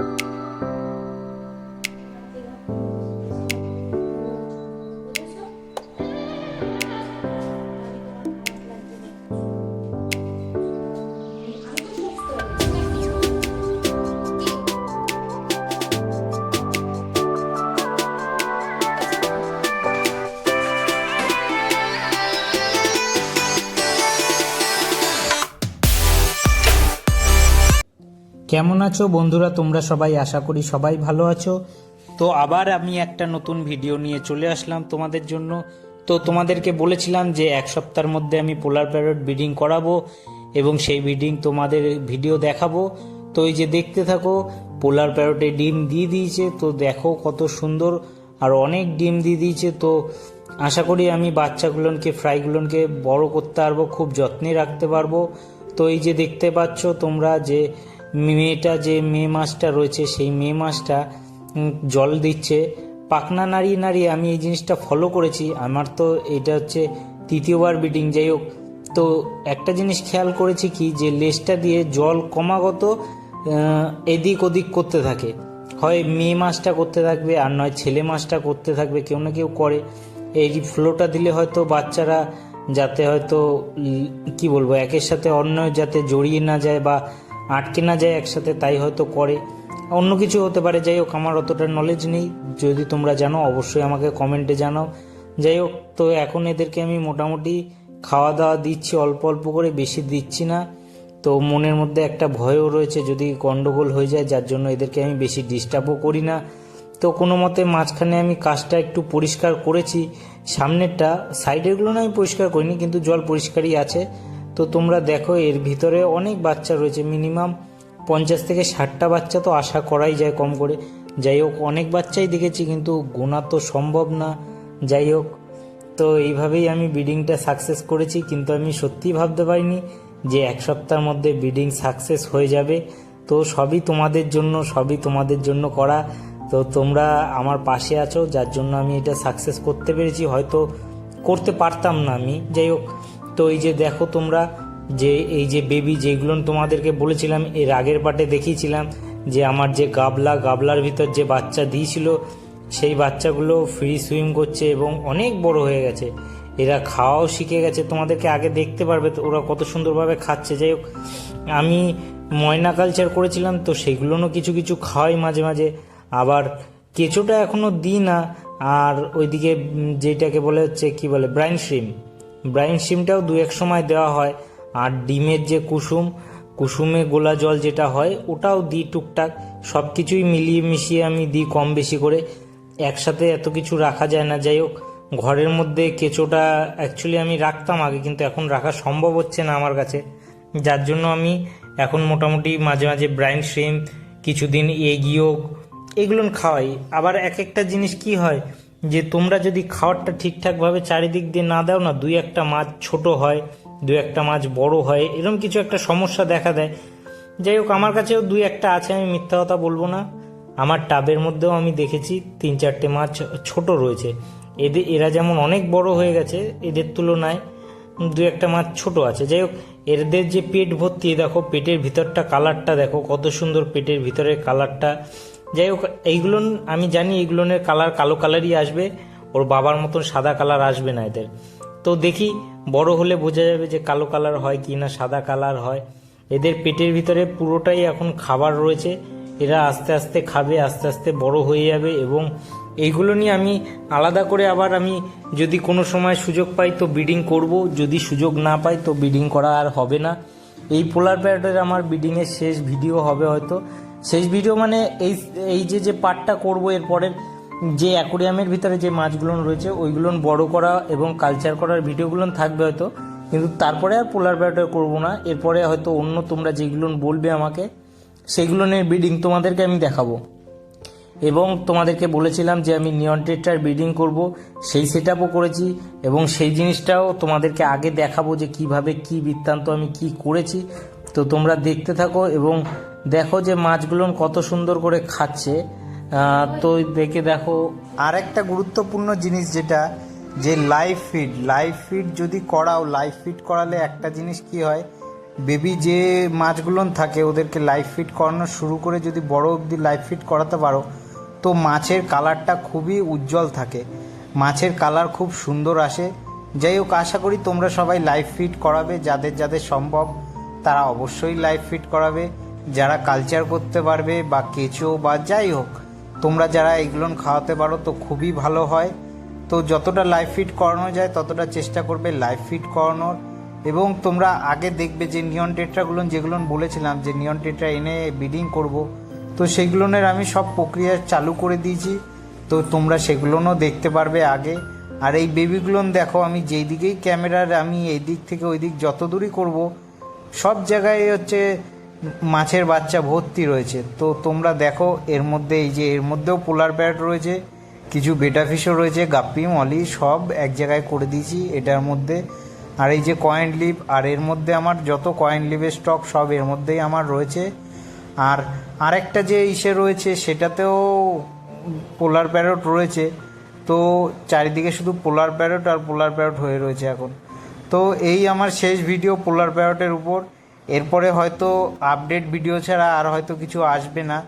you কেমন আছো বন্ধুরা? তোমরা সবাই আশা করি সবাই ভালো আছো। তো আবার আমি একটা নতুন ভিডিও নিয়ে চলে আসলাম তোমাদের জন্য। তো তোমাদেরকে বলেছিলাম যে এক সপ্তাহের মধ্যে আমি পোলার প্যারট ব্রিডিং করাবো এবং সেই ব্রিডিং তোমাদের ভিডিও দেখাবো। তো এই যে দেখতে থাকো, পোলার প্যারটে ডিম দিয়ে দিয়েছে। তো দেখো কত সুন্দর আর অনেক ডিম দিয়ে দিয়েছে। তো আশা করি আমি বাচ্চাগুলোকে, ফ্রাইগুলোকে বড় করতে পারব, খুব যত্নে রাখতে পারব। তো এই যে দেখতে পাচ্ছ তোমরা যে মেয়েটা যে মেয়ে মাছটা রয়েছে, সেই মেয়ে মাছটা জল দিচ্ছে। পাখনা নাড়িয়ে নাড়িয়ে আমি এই জিনিসটা ফলো করেছি। আমার তো এটা হচ্ছে তৃতীয়বার ব্রিডিং যাই হোক। তো একটা জিনিস খেয়াল করেছি কি, যে লেজটা দিয়ে জল ক্রমাগত এদিক ওদিক করতে থাকে। হয় মেয়ে মাছটা করতে থাকবে, আর নয় ছেলে মাছটা করতে থাকবে, কেউ না কেউ করে। এই ফ্লোটা দিলে হয়তো বাচ্চারা যাতে হয়তো কি বলব, একের সাথে অন্য যাতে জড়িয়ে না যায় বা আটকে না যায় একসাথে, তাই হয়তো করে। অন্য কিছু হতে পারে, যাই হোক, আমার অতটা নলেজ নেই। যদি তোমরা জানো, অবশ্যই আমাকে কমেন্টে জানাও। যাই হোক, তো এখন এদেরকে আমি মোটামুটি খাওয়া দাওয়া দিচ্ছি, অল্প অল্প করে, বেশি দিচ্ছি না। তো মনের মধ্যে একটা ভয়ও রয়েছে, যদি গন্ডগোল হয়ে যায়, যার জন্য এদেরকে আমি বেশি ডিস্টার্বও করি না। তো কোনো মতে মাঝখানে আমি কাজটা একটু পরিষ্কার করেছি। সামনেরটা সাইডেরগুলো না আমি পরিষ্কার করিনি, কিন্তু জল পরিষ্কারই আছে। তো তোমরা দেখো, এর ভিতরে অনেক বাচ্চা রয়েছে। মিনিমাম পঞ্চাশ থেকে ষাটটা বাচ্চা তো আশা করাই যায় কম করে। যাই হোক, অনেক বাচ্চাই দেখেছি, কিন্তু গোনা তো সম্ভব না। যাই হোক, তো এইভাবেই আমি বিডিংটা সাকসেস করেছি, কিন্তু আমি সত্যিই ভাবতে পারিনি যে এক সপ্তাহের মধ্যে বিডিং সাকসেস হয়ে যাবে। তো সবই তোমাদের জন্য, সবই তোমাদের জন্য করা। তো তোমরা আমার পাশে আছো, যার জন্য আমি এটা সাকসেস করতে পেরেছি। হয়তো করতে পারতাম না আমি। যাই হোক তো এই যে দেখো তোমরা যে এই যে বেবি যেগুলো তোমাদেরকে বলেছিলাম, এর আগের পার্টে দেখিয়েছিলাম যে আমার যে গাবলা, গাবলার ভিতর যে বাচ্চা দিয়েছিল, সেই বাচ্চাগুলো ফ্রি সুইম করছে এবং অনেক বড় হয়ে গেছে। এরা খাওয়াও শিখে গেছে। তোমাদেরকে আগে দেখতে পারবে তো ওরা কত সুন্দরভাবে খাচ্ছে। যাই হোক, আমি ময়না কালচার করেছিলাম তো সেগুলোও কিছু কিছু খাওয়াই মাঝে মাঝে। আবার কেঁচোটা এখনও দিই না। আর ওইদিকে যেটাকে বলে হচ্ছে কি বলে ব্রাইন শ্রিম ব্রাইন শ্রিমটাও দু এক সময় দেওয়া হয়। আর ডিমের যে কুসুম, কুসুমে গোলা জল যেটা হয়, ওটাও দিই টুকটাক। সব কিছুই মিলিয়ে মিশিয়ে আমি দিই কম বেশি করে। একসাথে এত কিছু রাখা যায় না। যাই হোক, ঘরের মধ্যে কেঁচোটা অ্যাকচুয়ালি আমি রাখতাম আগে, কিন্তু এখন রাখা সম্ভব হচ্ছে না আমার কাছে। যার জন্য আমি এখন মোটামুটি মাঝে মাঝে ব্রাইন শ্রিম কিছুদিন এগিয়েও এগুলো খাওয়াই। আবার এক একটা জিনিস কি হয় যে তোমরা যদি খাওয়ারটা ঠিকঠাকভাবে চারিদিক দিয়ে না দাও না, দুই একটা মাছ ছোট হয় দু একটা মাছ বড় হয়, এরকম কিছু একটা সমস্যা দেখা দেয়। যাই হোক, আমার কাছেও দুই একটা আছে, আমি মিথ্যা কথা বলব না। আমার টাবের মধ্যেও আমি দেখেছি তিন চারটে মাছ ছোট রয়েছে। এদের এরা যেমন অনেক বড় হয়ে গেছে, এদের তুলনায় দু একটা মাছ ছোট আছে। যাই হোক, এদের যে পেট ভর্তি, দেখো, পেটের ভিতরটা, কালারটা দেখো, কত সুন্দর পেটের ভিতরের কালারটা। যাই হোক এইগুলো আমি জানি এইগুলোনের কালার কালো কালারই আসবে, ওর বাবার মতন সাদা কালার আসবে না এদের। তো দেখি, বড় হলে বোঝা যাবে যে কালো কালার হয় কি না, সাদা কালার হয়। এদের পেটের ভিতরে পুরোটাই এখন খাবার রয়েছে, এরা আস্তে আস্তে খাবে, আস্তে আস্তে বড় হয়ে যাবে এবং এইগুলো নিয়ে আমি আলাদা করে আবার আমি যদি কোনো সময় সুযোগ পাই তো ব্রিডিং করব, যদি সুযোগ না পাই তো ব্রিডিং করা আর হবে না। এই পোলার প্যারটের আমার ব্রিডিংয়ের শেষ ভিডিও হবে হয়তো। শেষ ভিডিও মানে এই এই যে যে পার্টটা করব এরপরের যে অ্যাকোরিয়ামের ভিতরে যে মাছগুলো রয়েছে, ওইগুলো বড় করা এবং কালচার করার ভিডিওগুলো থাকবে হয়তো। কিন্তু তারপরে আর পোলার প্যারটে করব না। এরপরে হয়তো অন্য তোমরা যেগুলো বলবে আমাকে, সেগুলো নিয়ে ব্রিডিং তোমাদেরকে আমি দেখাবো। এবং তোমাদেরকে বলেছিলাম যে আমি নিয়ন টেট্রার ব্রিডিং করব, সেই সেট করেছি এবং সেই জিনিসটাও তোমাদেরকে আগে দেখাবো যে কীভাবে কি বৃত্তান্ত আমি কি করেছি। তো তোমরা দেখতে থাকো এবং দেখো যে মাছগুলো কত সুন্দর করে খাচ্ছে। তো দেখে দেখো। আর একটা গুরুত্বপূর্ণ জিনিস যেটা, যে লাইভ ফিড লাইভ ফিড যদি করাও লাইভ ফিড করালে একটা জিনিস কি হয় বেবি যে মাছগুলো থাকে, ওদেরকে লাইফ ফিট করানো শুরু করে যদি বড় অবধি লাইফ ফিট করাতে পারো, তো মাছের কালারটা খুবই উজ্জ্বল থাকে। মাছের কালার খুব সুন্দর আসে। যাই হোক, আশা করি তোমরা সবাই লাইফ ফিট করাবে, যাদের যাদের সম্ভব, তারা অবশ্যই লাইফ ফিট করাবে। যারা কালচার করতে পারবে বা কেঁচো বা যাই হোক, তোমরা যারা এগুলো খাওয়াতে পারো তো খুবই ভালো হয়। তো যতটা লাইফ ফিট করানো যায়, ততটা চেষ্টা করবে লাইফ ফিট করানোর। এবং তোমরা আগে দেখবে যে নিয়ন টেট্রাগুলো যেগুলো বলেছিলাম যে নিয়ন টেট্রা এনে বিডিং করব, তো সেগুলোনের আমি সব প্রক্রিয়া চালু করে দিয়েছি। তো তোমরা সেগুলোনও দেখতে পারবে আগে। আর এই বেবিগুলো দেখো, আমি যেই দিকেই ক্যামেরার আমি এই দিক থেকে ওই দিক যত দূরই করব, সব জায়গায় হচ্ছে মাছের বাচ্চা ভর্তি রয়েছে। তো তোমরা দেখো, এর মধ্যে এই যে, এর মধ্যেও পোলার প্যারেট রয়েছে, কিছু বেটা ফিশও রয়েছে, গাপ্পি, মলি, সব এক জায়গায় করে দিয়েছি এটার মধ্যে। আর এই যে কয়েন লিভ আর এর মধ্যে আমার যত কয়েন লিভের স্টক, সব এর মধ্যেই আমার রয়েছে। আর আরেকটা যে ইসে রয়েছে, সেটাতেও পোলার প্যারট রয়েছে। তো চারিদিকে শুধু পোলার প্যারট আর পোলার প্যারট হয়ে রয়েছে এখন। তো এই আমার শেষ ভিডিও পোলার প্যারটের উপর। এরপরে হয়তো আপডেট ভিডিও ছাড়া আর হয়তো কিছু আসবে না।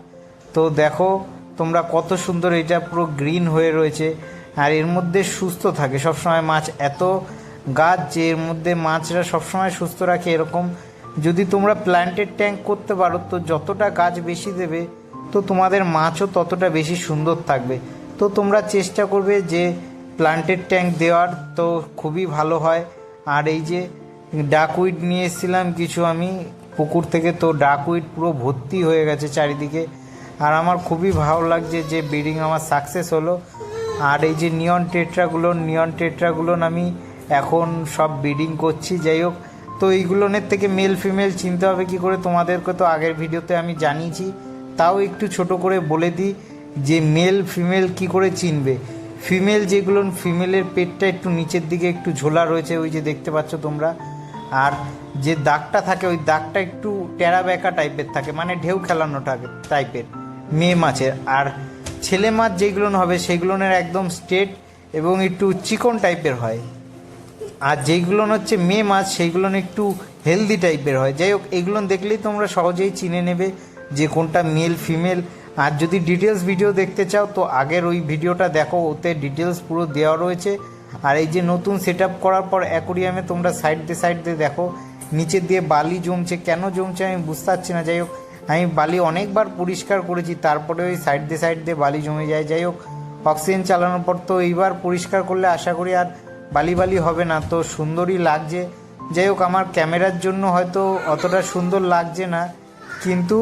তো দেখো, তোমরা কত সুন্দর এটা পুরো গ্রিন হয়ে রয়েছে। আর এর মধ্যে সুস্থ থাকে। সবসময় মাছ এত গাছ যে এর মধ্যে মাছরা সবসময় সুস্থ রাখে এরকম। যদি তোমরা প্ল্যান্টেড ট্যাঙ্ক করতে পারো, তো যতটা গাছ বেশি দেবে, তো তোমাদের মাছও ততটা বেশি সুন্দর থাকবে। তো তোমরা চেষ্টা করবে যে প্ল্যান্টেড ট্যাঙ্ক দেওয়ার, তো খুবই ভালো হয়। আর এই যে ডাকউইড নিয়ে এসেছিলাম, কিছু আমি, পুকুর থেকে তো ডাকউইড পুরো ভর্তি হয়ে গেছে চারিদিকে। আর আমার খুবই ভালো লাগছে যে ব্রিডিং আমার সাকসেস হলো। আর এই যে নিয়ন টেট্রাগুলো নিয়ন টেট্রাগুলো আমি এখন সব ব্রিডিং করছি। যাই হোক, তো এইগুলোনের থেকে মেল ফিমেল চিনতে হবে কি করে, তোমাদেরকে তো আগের ভিডিওতে আমি জানিয়েছি। তাও একটু ছোট করে বলে দিই যে মেল ফিমেল কি করে চিনবে। ফিমেল যেগুলো, ফিমেলের পেটটা একটু নিচের দিকে একটু ঝোলা রয়েছে, ওই যে দেখতে পাচ্ছ তোমরা। আর যে দাগটা থাকে, ওই দাগটা একটু টেরা বেঁকা টাইপের থাকে মানে ঢেউ খেলানো টাইপের মেয়ে মাছের। আর ছেলে মাছ যেগুলো হবে, সেগুলোনের একদম স্ট্রেট এবং একটু চিকন টাইপের হয়। আর যেইগুলো হচ্ছে মেয়ে মাছ সেইগুলো একটু হেলদি টাইপের হয়। যাই হোক, এগুলো দেখলেই তোমরা সহজেই চিনে নেবে যে কোনটা মেল, ফিমেল। আর যদি ডিটেলস ভিডিও দেখতে চাও, তো আগের ওই ভিডিওটা দেখো, ওতে ডিটেলস পুরো দেওয়া রয়েছে। আর এই যে নতুন সেট করার পর অ্যাকোরিয়ামে তোমরা সাইড দিয়ে সাইড দিয়ে দেখো, নিচে দিয়ে বালি জমছে। কেন জমছে আমি বুঝতে পারছি না। যাই হোক, আমি বালি অনেকবার পরিষ্কার করেছি, তারপরে ওই সাইড দিয়ে সাইড দিয়ে বালি জমে যায়। যাই হোক অক্সিজেন চালানোর পর তো এইবার পরিষ্কার করলে আশা করি আর বালি বালি হবে না। তো সুন্দরই লাগছে। যাই হোক, আমার ক্যামেরার জন্য হয়তো অতটা সুন্দর লাগছে না, কিন্তু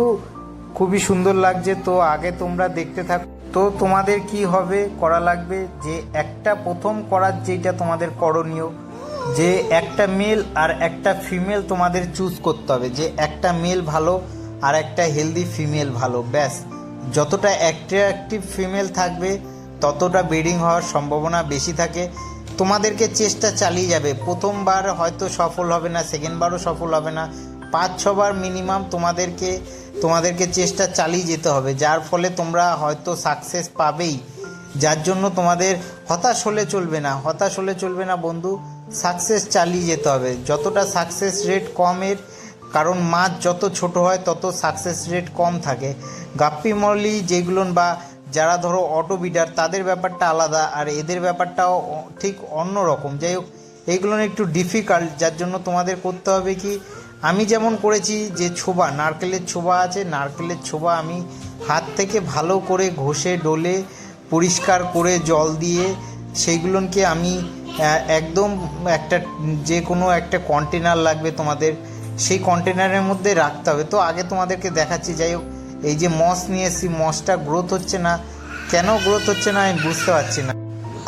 খুবই সুন্দর লাগছে। তো আগে তোমরা দেখতে থাক। তো তোমাদের কি হবে? করা লাগবে যে একটা প্রথম করার যেটা তোমাদের করণীয়, যে একটা মেল আর একটা ফিমেল তোমাদের চুজ করতে হবে, যে একটা মেল ভালো আর একটা হেলদি ফিমেল ভালো, ব্যাস। যতটা অ্যাট্রাকটিভ ফিমেল থাকবে, ততটা ব্রিডিং হওয়ার সম্ভাবনা বেশি থাকে। তোমাদেরকে চেষ্টা চালিয়ে যাবে। প্রথমবার হয়তো সফল হবে না সেকেন্ডবারও সফল হবে না। পাঁচ ছবার মিনিমাম তোমাদেরকে তোমাদেরকে চেষ্টা চালিয়ে যেতে হবে। যার ফলে তোমরা হয়তো সাকসেস পাবেই। যার জন্য তোমাদের হতাশ হলে চলবে না। হতাশ হলে চলবে না বন্ধু সাকসেস চালিয়ে যেতে হবে। যতটা সাকসেস রেট কমের, কারণ মাছ যত ছোট হয়, তত সাকসেস রেট কম থাকে। গাপ্পি, মলি, যেগুলো বা যারা ধরো অটো বিডার তাদের ব্যাপারটা আলাদা। আর এদের ব্যাপারটাও ঠিক অন্য রকম যাই হোক এইগুলো একটু ডিফিকাল্ট যার জন্য তোমাদের করতে হবে কি আমি যেমন করেছি যে ছোবা, নারকেলের ছোবা আছে, নারকেলের ছোবা আমি হাত থেকে ভালো করে ঘষে, ডলে, পরিষ্কার করে জল দিয়ে সেইগুলোকে আমি একদম একটা যে কোনো একটা কন্টেনার লাগবে তোমাদের, সেই কন্টেনারের মধ্যে রাখতে হবে। তো আগে তোমাদেরকে দেখাচ্ছি, যাই হোক, এই যে মস নিয়ে এসেছি, মসটা গ্রোথ হচ্ছে না। কেন গ্রোথ হচ্ছে না আমি বুঝতে পারছি না।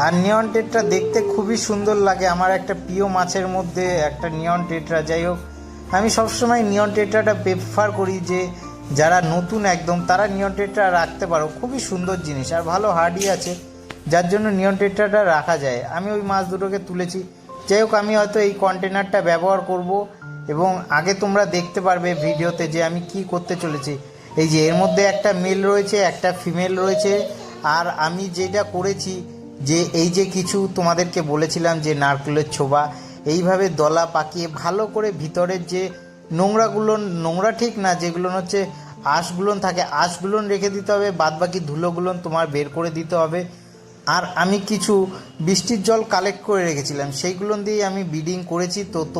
আর নিয়ন টেট্রা দেখতে খুবই সুন্দর লাগে। আমার একটা প্রিয় মাছের মধ্যে একটা নিয়ন টেট্রা যাই হোক আমি সবসময় নিয়ন টেট্রাটা প্রেফার করি যে যারা নতুন একদম, তারা নিয়ন টেট্রা রাখতে পারো। খুবই সুন্দর জিনিস আর ভালো হার্ডই আছে, যার জন্য নিয়ন টেট্রাটা রাখা যায়। আমি ওই মাছ দুটোকে তুলেছি। যাই হোক, আমি হয়তো এই কন্টেনারটা ব্যবহার করব এবং আগে তোমরা দেখতে পারবে ভিডিওতে যে আমি কি করতে চলেছি। এই যে এর মধ্যে একটা মেল রয়েছে, একটা ফিমেল রয়েছে। আর আমি যেটা করেছি যে এই যে কিছু তোমাদেরকে বলেছিলাম যে নারকেলের ছোবা এইভাবে দলা পাকিয়ে ভালো করে ভিতরের যে নোংরাগুলো, নোংরা ঠিক না, যেগুলো হচ্ছে আঁশগুলো থাকে আঁশগুলো রেখে দিতে হবে বাদ বাকি ধুলোগুলো তোমার বের করে দিতে হবে। আর আমি কিছু বৃষ্টির জল কালেক্ট করে রেখেছিলাম সেইগুলো দিয়েই আমি বিডিং করেছি, তো তো